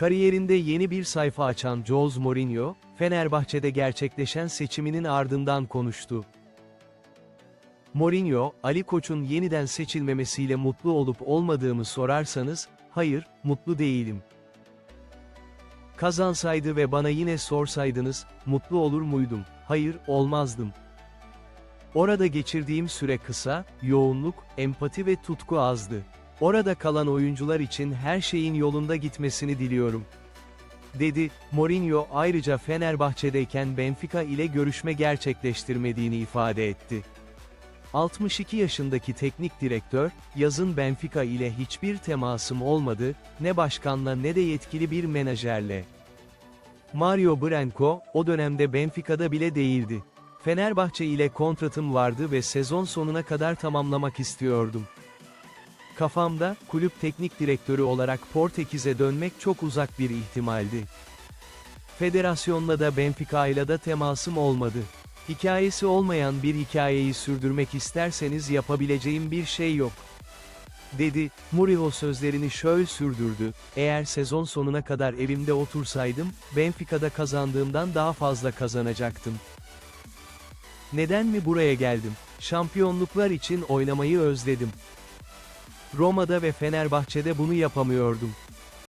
Kariyerinde yeni bir sayfa açan Jose Mourinho, Fenerbahçe'de gerçekleşen seçiminin ardından konuştu. Mourinho, Ali Koç'un yeniden seçilmemesiyle mutlu olup olmadığımı sorarsanız, hayır, mutlu değilim. Kazansaydı ve bana yine sorsaydınız, mutlu olur muydum? Hayır, olmazdım. Orada geçirdiğim süre kısa, yoğunluk, empati ve tutku azdı. Orada kalan oyuncular için her şeyin yolunda gitmesini diliyorum. Dedi, Mourinho ayrıca Fenerbahçe'deyken Benfica ile görüşme gerçekleştirmediğini ifade etti. 62 yaşındaki teknik direktör, yazın Benfica ile hiçbir temasım olmadı, ne başkanla ne de yetkili bir menajerle. Mario Branco, o dönemde Benfica'da bile değildi. Fenerbahçe ile kontratım vardı ve sezon sonuna kadar tamamlamak istiyordum. Kafamda, kulüp teknik direktörü olarak Portekiz'e dönmek çok uzak bir ihtimaldi. Federasyonla da Benfica ile de temasım olmadı. Hikayesi olmayan bir hikayeyi sürdürmek isterseniz yapabileceğim bir şey yok. Dedi, Mourinho sözlerini şöyle sürdürdü, eğer sezon sonuna kadar evimde otursaydım, Benfica'da kazandığımdan daha fazla kazanacaktım. Neden mi buraya geldim? Şampiyonluklar için oynamayı özledim. Roma'da ve Fenerbahçe'de bunu yapamıyordum.